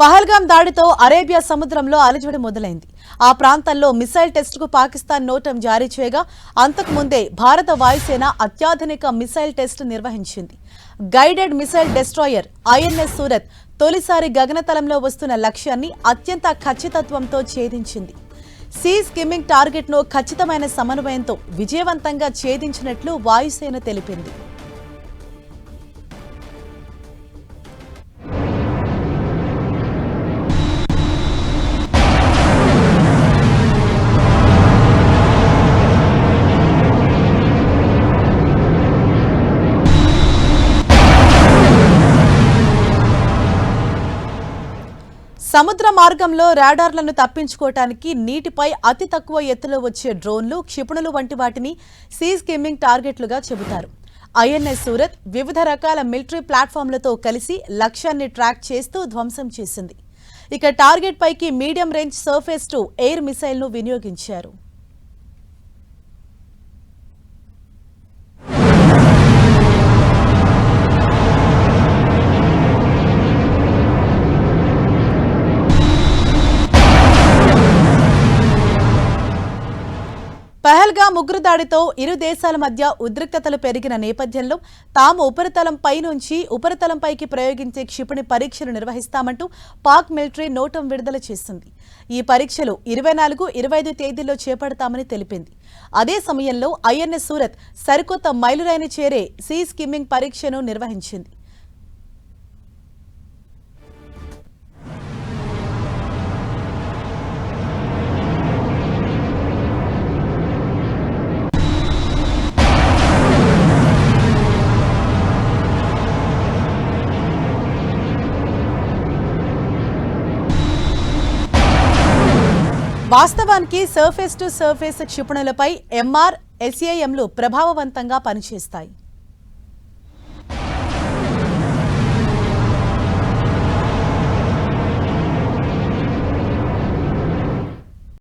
Pahalgam దాడితో Arabia సముద్రంలో అలజడి మొదలైంది. ఆ ప్రాంతంలో మిసైల్ టెస్టుకు పాకిస్తాన్ నోటం జారీ చేయగా అంతకు ముందే భారత వాయుసేన అత్యాధునిక మిసైల్ టెస్ట్ నిర్వహించింది. Guided missile destroyer INS Surat తొలిసారి గగనతలంలో వస్తున్న లక్ష్యాన్ని అత్యంత ఖచ్చితత్వంతో ఛేదించింది. సీ స్కిమ్మింగ్ టార్గెట్ను ఖచ్చితమైన సమన్వయంతో విజయవంతంగా ఛేదించినట్లు వాయుసేన తెలిపింది. సముద్ర మార్గంలో రాడార్లను తప్పించుకోవటానికి నీటిపై అతి తక్కువ ఎత్తులో వచ్చే డ్రోన్లు క్షిపణులు వంటి వాటిని సీ స్కిమ్మింగ్ టార్గెట్లుగా చెబుతారు. ఐఎన్ఎస్ సూరత్ వివిధ రకాల మిలిటరీ ప్లాట్ఫామ్లతో కలిసి లక్ష్యాన్ని ట్రాక్ చేస్తూ ధ్వంసం చేసింది. ఇక టార్గెట్ పైకి medium range surface to air మిసైల్ను వినియోగించారు. గా ముగ్గురు దాడితో ఇరు దేశాల మధ్య ఉద్రిక్తతలు పెరిగిన నేపథ్యంలో తాము ఉపరితలంపై నుంచి ఉపరితలంపైకి ప్రయోగించే క్షిపణి పరీక్షలు నిర్వహిస్తామంటూ పాక్ మిలిటరీ నోటం విడుదల చేసింది. ఈ పరీక్షలు ఇరవై నాలుగు ఇరవై ఐదు తేదీల్లో చేపడతామని తెలిపింది. అదే సమయంలో ఐఎన్ఎస్ సూరత్ సరికొత్త మైలురాయిని చేరే సీ స్కిమ్మింగ్ పరీక్షను నిర్వహించింది. వాస్తవానికి సర్ఫేస్ టు సర్ఫేస్ క్షిపణులపై ఎంఆర్ ఎస్ఏఎంలు ప్రభావవంతంగా పనిచేస్తాయి.